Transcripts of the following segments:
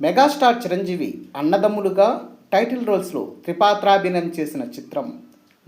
Megastar Chiranjeevi అన్నదమ్ములుగా title రోల్స్లో త్రిపాత్రాభినయం చేసిన చిత్రం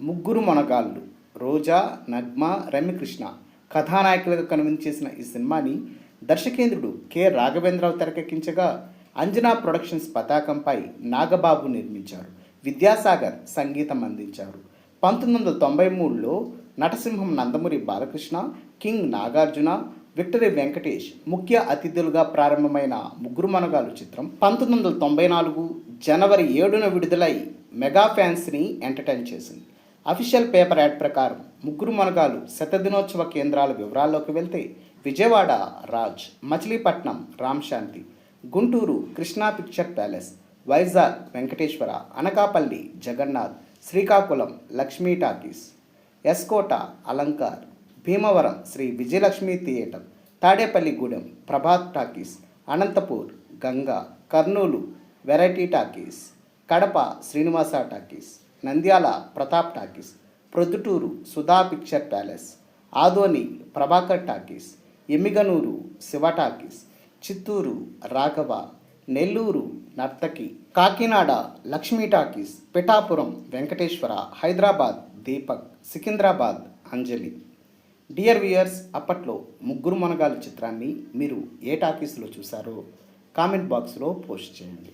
ముగ్గురు మొనగాళ్ళు రోజా నగ్మ రమ్యకృష్ణ కథానాయకులుగా కనువించేసిన ఈ సినిమాని దర్శకేంద్రుడు కె. రాఘవేంద్రరావు తెరకెక్కించగా అంజనా ప్రొడక్షన్స్ పతాకంపై నాగబాబు నిర్మించారు. విద్యాసాగర్ సంగీతం అందించారు. పంతొమ్మిది వందల తొంభై మూడులో నటసింహం నందమూరి బాలకృష్ణ కింగ్ నాగార్జున విక్టరీ వెంకటేష్ ముఖ్య అతిథులుగా ప్రారంభమైన ముగ్గురు మనగాలు చిత్రం పంతొమ్మిది వందల తొంభై నాలుగు జనవరి ఏడున విడుదలై మెగా ఫ్యాన్స్ని ఎంటర్టైన్ చేసింది. అఫీషియల్ పేపర్ యాడ్ ప్రకారం ముగ్గురు మనగాలు శతదినోత్సవ కేంద్రాల వివరాల్లోకి వెళ్తే Vijayawada Raj Machilipatnam Ram Shanti Guntur Krishna picture palace Vizag Venkateswara Anakapalli Jagannath Srikakulam Lakshmi talkies Eskota Alankar Bhimavaram Sri Vijayalakshmi theatre Tadepalligudem Prabhat talkies Anantapur Ganga Kurnool variety talkies Kadapa Srinivasa talkies Nandyal Pratap talkies Proddatur Sudha picture palace Adoni Prabhakar talkies Emmiganur Shiva talkies Chittoor Raghava Nellore Nartaki Kakinada Lakshmi talkies Pithapuram Venkateswara Hyderabad Deepak Secunderabad Anjali. Dear viewers అప్పట్లో ముగ్గురు మనగాలు చిత్రాన్ని మీరు ఏ టాకీస్లో చూసారో comment బాక్స్లో post చేయండి.